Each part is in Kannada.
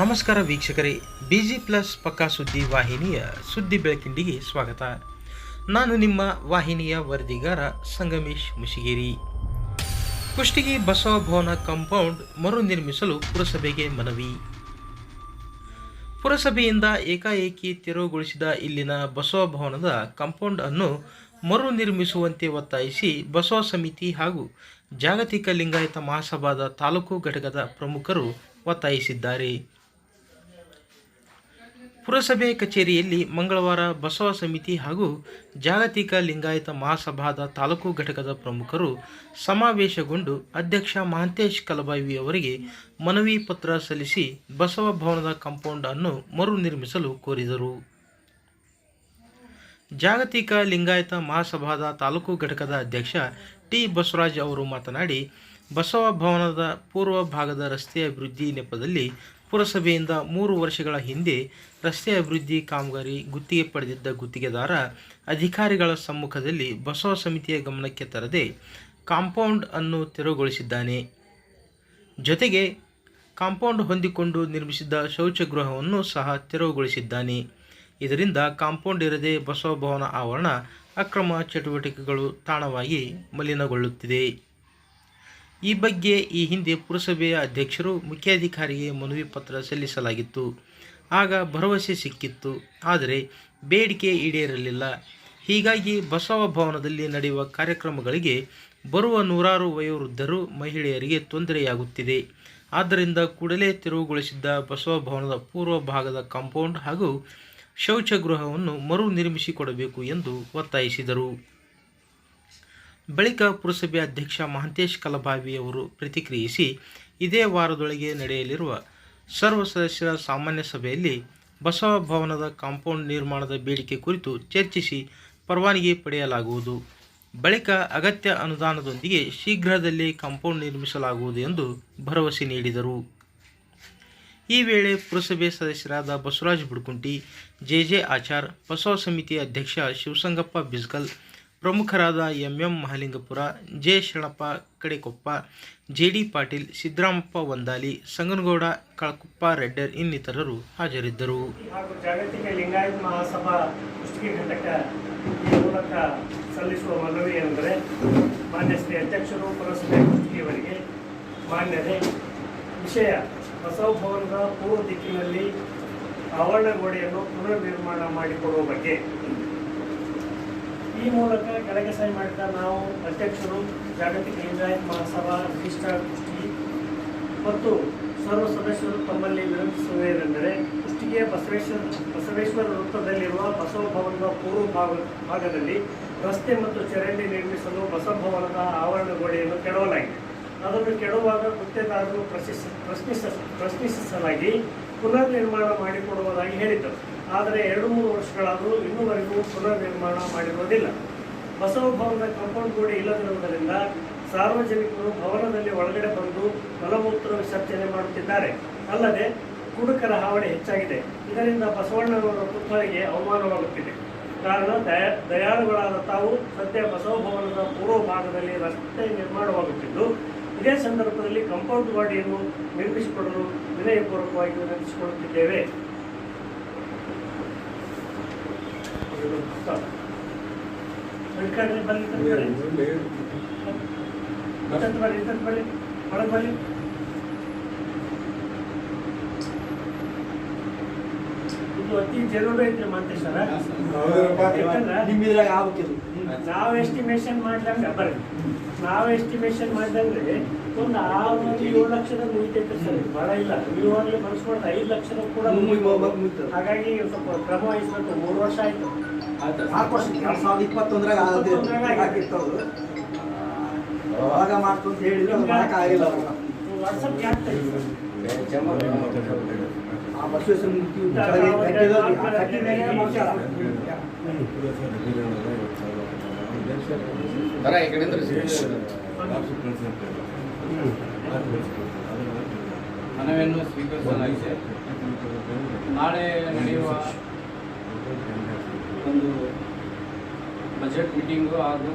ನಮಸ್ಕಾರ ವೀಕ್ಷಕರೇ ಬಿಜಿ ಪ್ಲಸ್ ಪಕ್ಕಾ ಸುದ್ದಿ ವಾಹಿನಿಯ ಸುದ್ದಿ ಬೆಳಕಿಂಡಿಗೆ ಸ್ವಾಗತ. ನಾನು ನಿಮ್ಮ ವಾಹಿನಿಯ ವರದಿಗಾರ ಸಂಗಮೇಶ್ ಮುಶಿಗೇರಿ ಕುಷ್ಟಗಿ ಬಸವ ಭವನ ಕಾಂಪೌಂಡ್ ಮರು ನಿರ್ಮಿಸಲು ಪುರಸಭೆಗೆ ಮನವಿ. ಪುರಸಭೆಯಿಂದ ಏಕಾಏಕಿ ತೆರವುಗೊಳಿಸಿದ ಇಲ್ಲಿನ ಬಸವ ಭವನದ ಕಾಂಪೌಂಡ್ ಅನ್ನು ಮರು ನಿರ್ಮಿಸುವಂತೆ ಒತ್ತಾಯಿಸಿ ಬಸವ ಸಮಿತಿ ಹಾಗೂ ಜಾಗತಿಕ ಲಿಂಗಾಯತ ಮಹಾಸಭಾದ ತಾಲೂಕು ಘಟಕದ ಪ್ರಮುಖರು ಒತ್ತಾಯಿಸಿದ್ದಾರೆ. ಪುರಸಭೆ ಕಚೇರಿಯಲ್ಲಿ ಮಂಗಳವಾರ ಬಸವ ಸಮಿತಿ ಹಾಗೂ ಜಾಗತಿಕ ಲಿಂಗಾಯತ ಮಹಾಸಭಾದ ತಾಲೂಕು ಘಟಕದ ಪ್ರಮುಖರು ಸಮಾವೇಶಗೊಂಡು ಅಧ್ಯಕ್ಷ ಮಹಾಂತೇಶ್ ಕಲಬಾವಿ ಅವರಿಗೆ ಮನವಿ ಪತ್ರ ಸಲ್ಲಿಸಿ ಬಸವ ಭವನದ ಕಾಂಪೌಂಡ್ ಅನ್ನು ಮರು ನಿರ್ಮಿಸಲು ಕೋರಿದರು. ಜಾಗತಿಕ ಲಿಂಗಾಯತ ಮಹಾಸಭಾದ ತಾಲೂಕು ಘಟಕದ ಅಧ್ಯಕ್ಷ ಟಿ ಬಸವರಾಜ್ ಅವರು ಮಾತನಾಡಿ, ಬಸವ ಭವನದ ಪೂರ್ವ ಭಾಗದ ರಸ್ತೆ ಅಭಿವೃದ್ಧಿ ನೆಪದಲ್ಲಿ ಪುರಸಭೆಯಿಂದ ಮೂರು ವರ್ಷಗಳ ಹಿಂದೆ ರಸ್ತೆ ಅಭಿವೃದ್ಧಿ ಕಾಮಗಾರಿ ಗುತ್ತಿಗೆ ಪಡೆದಿದ್ದ ಗುತ್ತಿಗೆದಾರ ಅಧಿಕಾರಿಗಳ ಸಮ್ಮುಖದಲ್ಲಿ ಬಸವ ಸಮಿತಿಯ ಗಮನಕ್ಕೆ ತರದೆ ಕಾಂಪೌಂಡ್ ಅನ್ನು ತೆರವುಗೊಳಿಸಿದ್ದಾನೆ. ಜೊತೆಗೆ ಕಾಂಪೌಂಡ್ ಹೊಂದಿಕೊಂಡು ನಿರ್ಮಿಸಿದ್ದ ಶೌಚಗೃಹವನ್ನು ಸಹ ತೆರವುಗೊಳಿಸಿದ್ದಾನೆ. ಇದರಿಂದ ಕಾಂಪೌಂಡ್ ಇರದೆ ಬಸವ ಭವನ ಆವರಣ ಅಕ್ರಮ ಚಟುವಟಿಕೆಗಳು ತಾಣವಾಗಿ ಮಲಿನಗೊಳ್ಳುತ್ತಿದೆ. ಈ ಬಗ್ಗೆ ಈ ಹಿಂದೆ ಪುರಸಭೆಯ ಅಧ್ಯಕ್ಷರು ಮುಖ್ಯಾಧಿಕಾರಿಗೆ ಮನವಿ ಪತ್ರ ಸಲ್ಲಿಸಲಾಗಿತ್ತು. ಆಗ ಭರವಸೆ ಸಿಕ್ಕಿತ್ತು. ಆದರೆ ಬೇಡಿಕೆ ಈಡೇರಲಿಲ್ಲ. ಹೀಗಾಗಿ ಬಸವ ಭವನದಲ್ಲಿ ನಡೆಯುವ ಕಾರ್ಯಕ್ರಮಗಳಿಗೆ ಬರುವ ನೂರಾರು ವಯೋವೃದ್ಧರು ಮಹಿಳೆಯರಿಗೆ ತೊಂದರೆಯಾಗುತ್ತಿದೆ. ಆದ್ದರಿಂದ ಕೂಡಲೇ ತೆರವುಗೊಳಿಸಿದ್ದ ಬಸವ ಭವನದ ಪೂರ್ವ ಭಾಗದ ಕಾಂಪೌಂಡ್ ಹಾಗೂ ಶೌಚಗೃಹವನ್ನು ಮರು ನಿರ್ಮಿಸಿಕೊಡಬೇಕು ಎಂದು ಒತ್ತಾಯಿಸಿದರು. ಬಳಿಕ ಪುರಸಭೆ ಅಧ್ಯಕ್ಷ ಮಹಂತೇಶ್ ಕಲಬಾವಿ ಅವರು ಪ್ರತಿಕ್ರಿಯಿಸಿ, ಇದೇ ವಾರದೊಳಗೆ ನಡೆಯಲಿರುವ ಸರ್ವ ಸದಸ್ಯರ ಸಾಮಾನ್ಯ ಸಭೆಯಲ್ಲಿ ಬಸವ ಭವನದ ಕಾಂಪೌಂಡ್ ನಿರ್ಮಾಣದ ಬೇಡಿಕೆ ಕುರಿತು ಚರ್ಚಿಸಿ ಪರವಾನಗಿ ಪಡೆಯಲಾಗುವುದು. ಬಳಿಕ ಅಗತ್ಯ ಅನುದಾನದೊಂದಿಗೆ ಶೀಘ್ರದಲ್ಲೇ ಕಾಂಪೌಂಡ್ ನಿರ್ಮಿಸಲಾಗುವುದು ಎಂದು ಭರವಸೆ ನೀಡಿದರು. ಈ ವೇಳೆ ಪುರಸಭೆ ಸದಸ್ಯರಾದ ಬಸವರಾಜ್ ಬುಡ್ಕುಂಟಿ, ಜೆ ಜೆ ಆಚಾರ್, ಬಸವ ಸಮಿತಿ ಅಧ್ಯಕ್ಷ ಶಿವಸಂಗಪ್ಪ ಬಿಸ್ಗಲ್ ಪ್ರಮುಖರಾದ M M Mahalingapur, J Sharanappa Kadekoppa, J D Patil, Siddaramappa Vandali, Sanganagouda, Kalakuppa Reddar ಇನ್ನಿತರರು ಹಾಜರಿದ್ದರು. ಹಾಗೂ ಜಾಗತಿಕ ಲಿಂಗಾಯತ್ ಮಹಾಸಭಾ ಕುಷ್ಟಗಿ ಘಟಕ ಈ ಮೂಲಕ ಸಲ್ಲಿಸುವ ಮನವಿ ಎಂದರೆ ಮಾನ್ಯ ಶ್ರೀ ಅಧ್ಯಕ್ಷರು, ಪುರಸಭೆ ಮಾನ್ಯರೇ ವಿಷಯ ಬಸವ ಭವನದ ಪೂರ್ವ ದಿಕ್ಕಿನಲ್ಲಿ ಆವರಣ ಗೋಡೆಯನ್ನು ಪುನರ್ ನಿರ್ಮಾಣ ಮಾಡಿಕೊಡುವ ಬಗ್ಗೆ. ಈ ಮೂಲಕ ಕೆಳಗೆ ಸಹಿ ಮಾಡಿದ ನಾವು ಅಧ್ಯಕ್ಷರು, ಜಾಗತಿಕ ಲಿಂಗಾಯತ್ ಮಹಾಸಭಾ ಕುಷ್ಟಗಿ ಮತ್ತು ಸರ್ವ ಸದಸ್ಯರು ತಮ್ಮಲ್ಲಿ ವಿನಂತಿಸುವುದೇನೆಂದರೆ ಕುಷ್ಟಿಗೆ ಬಸವೇಶ್ವರ ಬಸವೇಶ್ವರ ವೃತ್ತದಲ್ಲಿರುವ ಬಸವ ಭವನದ ಪೂರ್ವ ಭಾಗ, ಭಾಗದಲ್ಲಿ ರಸ್ತೆ ಮತ್ತು ಚರಂಡಿ ನಿರ್ಮಿಸಲು ಬಸವ ಭವನದ ಆವರಣ ಗೋಡೆಯನ್ನು ಕೆಡವಲಾಗಿದೆ. ಅದನ್ನು ಕೆಡುವಾಗ ಗುತ್ತೇದಾರರು ಪ್ರಶ್ನಿಸ ಪ್ರಶ್ನಿಸ ಪ್ರಶ್ನಿಸಲಾಗಿ ಪುನರ್ ನಿರ್ಮಾಣ ಮಾಡಿಕೊಡುವುದಾಗಿ ಹೇಳಿದ್ದರು. ಆದರೆ ಎರಡು, ಮೂರು ವರ್ಷಗಳಾದರೂ ನಿರ್ಮಾಣ ಮಾಡಿರುವುದಿಲ್ಲ. ಬಸವ ಭವನದ ಕಾಂಪೌಂಡ್ ಗೋಡೆ ಇಲ್ಲದಿರುವುದರಿಂದ ಸಾರ್ವಜನಿಕರು ಭವನದಲ್ಲಿ ಒಳಗಡೆ ಬಂದು ಮಲಮೂತ್ರ ವಿಸರ್ಜನೆ ಮಾಡುತ್ತಿದ್ದಾರೆ. ಅಲ್ಲದೆ ಕುಡುಕರ ಹಾವಳಿ ಹೆಚ್ಚಾಗಿದೆ. ಇದರಿಂದ ಬಸವಣ್ಣನವರ ಪುತ್ರರಿಗೆ ಅವಮಾನವಾಗುತ್ತಿದೆ. ಕಾರಣ ದಯ, ದಯಾಳುಗಳಾದ ತಾವು ಸದ್ಯ ಬಸವ ಭವನದ ಪೂರ್ವ ಭಾಗದಲ್ಲಿ ರಸ್ತೆ ನಿರ್ಮಾಣವಾಗುತ್ತಿದ್ದು, ಇದೇ ಸಂದರ್ಭದಲ್ಲಿ ಕಾಂಪೌಂಡ್ ಗೋಡೆಯನ್ನು ನಿರ್ಮಿಸಿಕೊಡಲು ವಿನಯಪೂರ್ವಕವಾಗಿ ವಿನಂತಿಸಿಕೊಳ್ಳುತ್ತಿದ್ದೇವೆ. बंद बंद बड़े बड़े ಅತಿ ಜರೂರು ಐತ್ರಿ ಮಂತೇಶ್ವರ ಯಾಕಂದ್ರೆ ನಿಮ್ಮಿದ್ರಾಗ ಆಗ್ಬೇಕಿದು ನಾವು ಎಸ್ಟಿಮೇಶನ್ ಮಾಡ್ದಂಗ ಬರ್ರಿ. ನಾವು ಎಸ್ಟಿಮೇಶನ್ ಮಾಡ್ದಂಗ್ರಿ ಒಂದು ಆರು ಏಳು ಲಕ್ಷದ ಮುಗಿತೈತೆ ಸರ್. ಬರ ಬಹಳ ಇಲ್ಲ. ನೀವು ಅಲ್ಲಿ ಮನಸ್ಕೊಂಡು ಐದು ಲಕ್ಷದ ಕೂಡ. ಹಾಗಾಗಿ ಸ್ವಲ್ಪ ಕ್ರಮ ವಹಿಸ್ಬೇಕು. ಮೂರು ವರ್ಷ ಆಯ್ತು. ನಾಲ್ಕು ವರ್ಷ ಎರಡು ಸಾವಿರದ ಇಪ್ಪತ್ತೊಂದರಾಗ ಆಗಿರ್ತವ್ರು ಅವಾಗ ಮಾಡ್ತು ಅಂತ ಹೇಳಿದ್ರು ಅದು ಮಾಡಕ್ ಆಗಿಲ್ಲ ಅವಾಗ. ವಾಟ್ಸಪ್ ಆಗ್ತೈತೆ ಈ ಕಡೆಯಿಂದ ಮನವಿಯನ್ನು ಸ್ವೀಕರಿಸಲಾಗಿದೆ. ನಾಳೆ ನಡೆಯುವ ಒಂದು ಬಜೆಟ್ ಮೀಟಿಂಗು ಹಾಗೂ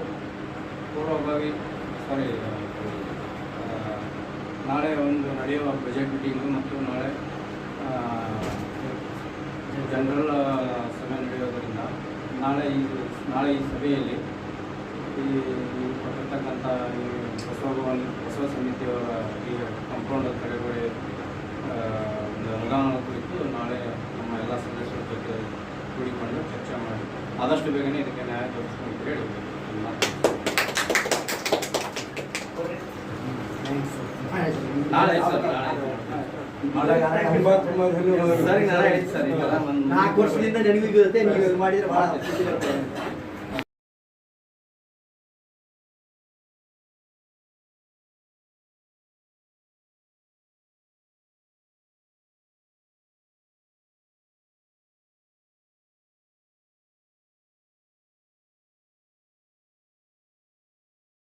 ಪೂರ್ವಭಾವಿ ಸಾರಿ ನಾಳೆ ಒಂದು ನಡೆಯುವ ಬಜೆಟ್ ಮೀಟಿಂಗು ಮತ್ತು ನಾಳೆ ಆ, ಜನರಲ್ ಸಭೆ ನಡೆಯೋದರಿಂದ ನಾಳೆ ಈ ನಾಳೆ ಈ ಸಭೆಯಲ್ಲಿ ಈ ಕೊಟ್ಟಿರ್ತಕ್ಕಂಥ ಈ ಬಸವ ಭವನ ಬಸವ ಸಮಿತಿಯವರ ಈ ಕಂಪೌಂಡ್ ತಡೆಗೋಡೆ ಅನುದಾನದ ಕುರಿತು ನಾಳೆ ನಮ್ಮ ಎಲ್ಲ ಸದಸ್ಯರ ಜೊತೆ ಕೂಡಿಕೊಂಡು ಚರ್ಚೆ ಮಾಡಿ ಆದಷ್ಟು ಬೇಗನೆ ಇದಕ್ಕೆ ನ್ಯಾಯ ತೋರಿಸ್ಕೊಂಡು ಹೇಳಿ. ನಾಳೆ ಸರ್ ನಾಳೆ ಒಂದು ನಾಲ್ಕು ವರ್ಷದಿಂದ ನನಗೂ ಇರುತ್ತೆ ನೀವು ಮಾಡಿದ್ರೆ ಬಹಳ.